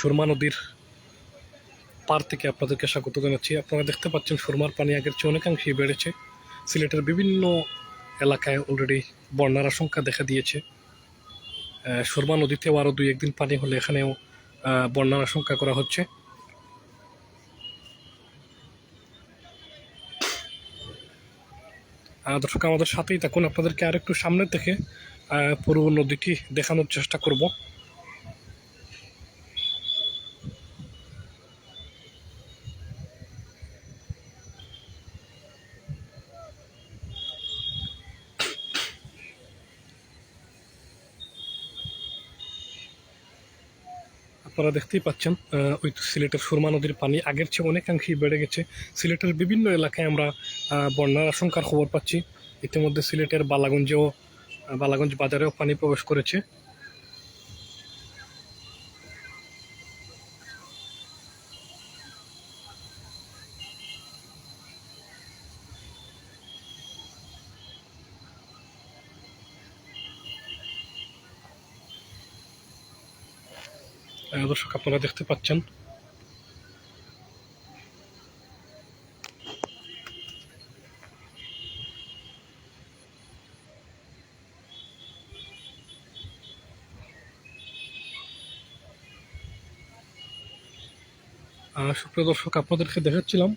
সুরমা নদীর পার থেকে আপনাদেরকে স্বাগত জানাচ্ছি। আপনারা দেখতে পাচ্ছেন সুরমার পানি আগের চেয়ে অনেকাংশেই বেড়েছে। সিলেটের বিভিন্ন এলাকায় অলরেডি বন্যার আশঙ্কা দেখা দিয়েছে। সুরমা নদীতেও আরও দুই একদিন পানি হলে এখানেও বন্যার আশঙ্কা করা হচ্ছে। দর্শক, আমাদের সাথেই থাকুন। আপনাদেরকে আরেকটু সামনে থেকে পুরো নদীটি দেখানোর চেষ্টা করব। আপনারা দেখতেই পাচ্ছেন ওই সিলেটের সুরমা নদীর পানি আগের চেয়ে অনেকাংশেই বেড়ে গেছে। সিলেটের বিভিন্ন এলাকায় আমরা বন্যার আশঙ্কার খবর পাচ্ছি। ইতিমধ্যে সিলেটের বালাগঞ্জেও বালাগঞ্জ বাজারেও পানি প্রবেশ করেছে। দর্শক আপনারা দেখতে পাচ্ছেন। সুপ্রিয় দর্শক, আপনাদেরকে দেখাচ্ছিলাম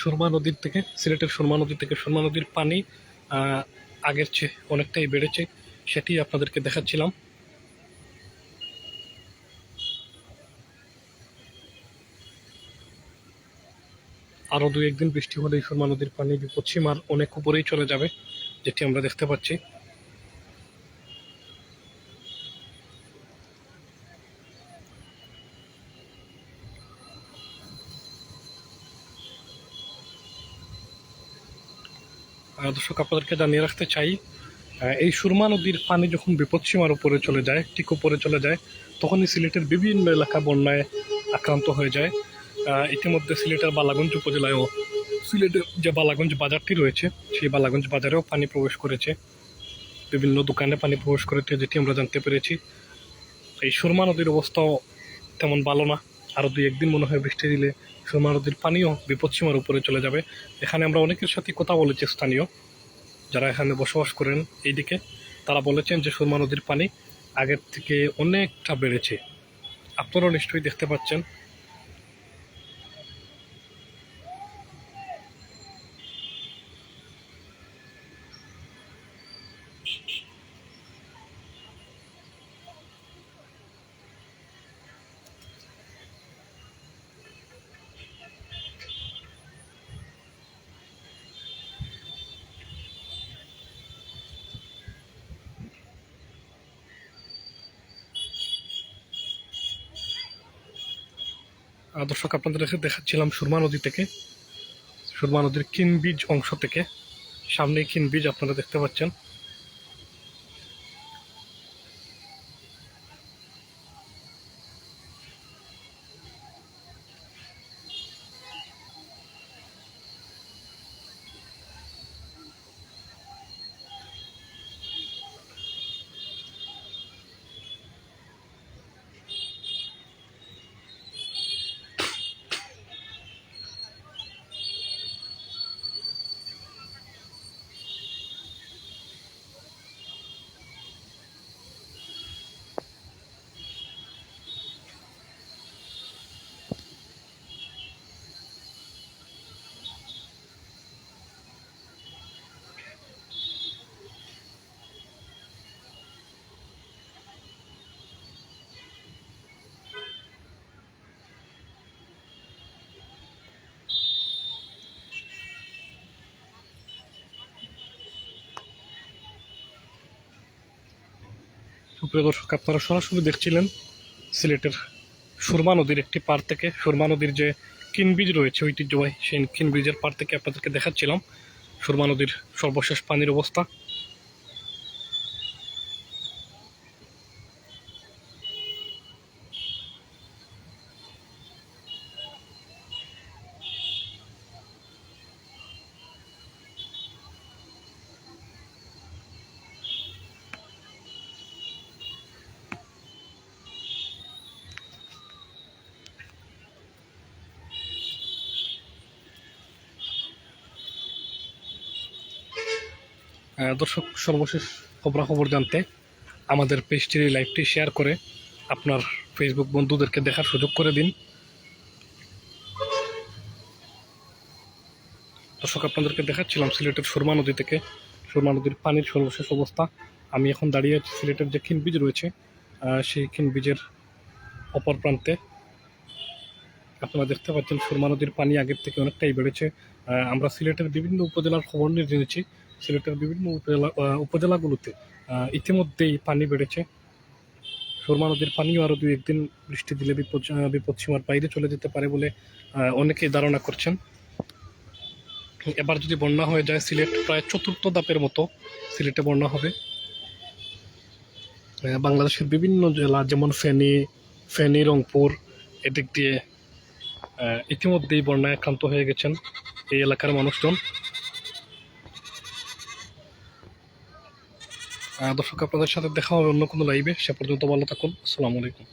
সুরমা নদীর থেকে, সিলেটের সুরমা নদী থেকে। সুরমা নদীর পানি আগের চেয়ে অনেকটাই বেড়েছে, সেটি আপনাদেরকে দেখাচ্ছিলাম। আরও দুই একদিন বৃষ্টি হলেই সুরমা নদীর পানি বিপদসীমার অনেক উপরেই চলে যাবে, যেটি আমরা দেখতে পাচ্ছি। দর্শক, আপনাদেরকে জানিয়ে রাখতে চাই এই সুরমা নদীর পানি যখন বিপদসীমার উপরে চলে যায়, ঠিক উপরে চলে যায়, তখনই সিলেটের বিভিন্ন এলাকা বন্যায় আক্রান্ত হয়ে যায়। ইতিমধ্যে সিলেটের বালাগঞ্জ উপজেলায়ও সিলেটের যে বালাগঞ্জ বাজারটি রয়েছে, সেই বালাগঞ্জ বাজারেও পানি প্রবেশ করেছে। বিভিন্ন দোকানে পানি প্রবেশ করেছে, যেটি আমরা জানতে পেরেছি। এই সুরমা নদীর অবস্থাও তেমন ভালো না। আরও দুই একদিন মনে হয় বৃষ্টি দিলে সুরমা নদীর পানিও বিপদসীমার উপরে চলে যাবে। এখানে আমরা অনেকের সাথে কথা বলেছি স্থানীয়। যারা এখানে বসবাস করেন এইদিকে, তারা বলেছেন যে সুরমা নদীর পানি আগের থেকে অনেকটা বেড়েছে। আপনারাও নিশ্চয়ই দেখতে পাচ্ছেন দর্শক আপনাদেরকে দেখাচ্ছিলাম সুরমা নদী থেকে, সুরমা নদীর কিনবীজ অংশ থেকে। সামনে কিনবীজ আপনারা দেখতে পাচ্ছেন। সুপ্রিয় দর্শক আপনারা সরাসরি দেখছিলেন সিলেটের সুরমা নদীর একটি পার থেকে। সুরমা নদীর যে কিনবীজ রয়েছে, ঐতিহ্যবাহী সেই কিনবীজের পার থেকে আপনাদেরকে দেখাচ্ছিলাম। সুরমা নদীর সর্বশেষ পানির অবস্থা। দর্শক, সর্বশেষ খবরাখবর জানতে আমাদের পেজটির এই লাইভটি শেয়ার করে আপনার ফেসবুক বন্ধুদেরকে দেখার সুযোগ করে দিন। দর্শক, আপনাদেরকে দেখাচ্ছিলাম সিলেটের সুরমা নদী থেকে। সুরমা নদীর পানির সর্বশেষ অবস্থা। আমি এখন দাঁড়িয়ে আছি সিলেটের যে খিন বীজ রয়েছে সেই খিন বীজের অপর প্রান্তে। আপনারা দেখতে পাচ্ছেন সুরমা নদীর পানি আগের থেকে অনেকটাই বেড়েছে। আমরা সিলেটের বিভিন্ন উপজেলার খবর নিয়ে জেনেছি। সিলেটের বিভিন্ন উপজেলা উপজেলাগুলোতে ইতিমধ্যেই পানি বেড়েছে। সুরমা নদীর পানিও আরও দুই একদিন বৃষ্টি দিলে বিপদ বিপদসীমার বাইরে চলে যেতে পারে বলে অনেকেই ধারণা করছেন। এবার যদি বন্যা হয়ে যায়, সিলেট প্রায় চতুর্থ দাপের মতো সিলেটে বন্যা হবে। বাংলাদেশের বিভিন্ন জেলা, যেমন ফেনী ফেনী, রংপুর, এদিক দিয়ে ইতিমধ্যেই বন্যায় আক্রান্ত হয়ে গেছেন এই এলাকার মানুষজন। দর্শক আপনাদের সাথে দেখা হবে অন্য কোনো লাইভে সে পর্যন্ত ভালো থাকুন। আসসালামু আলাইকুম।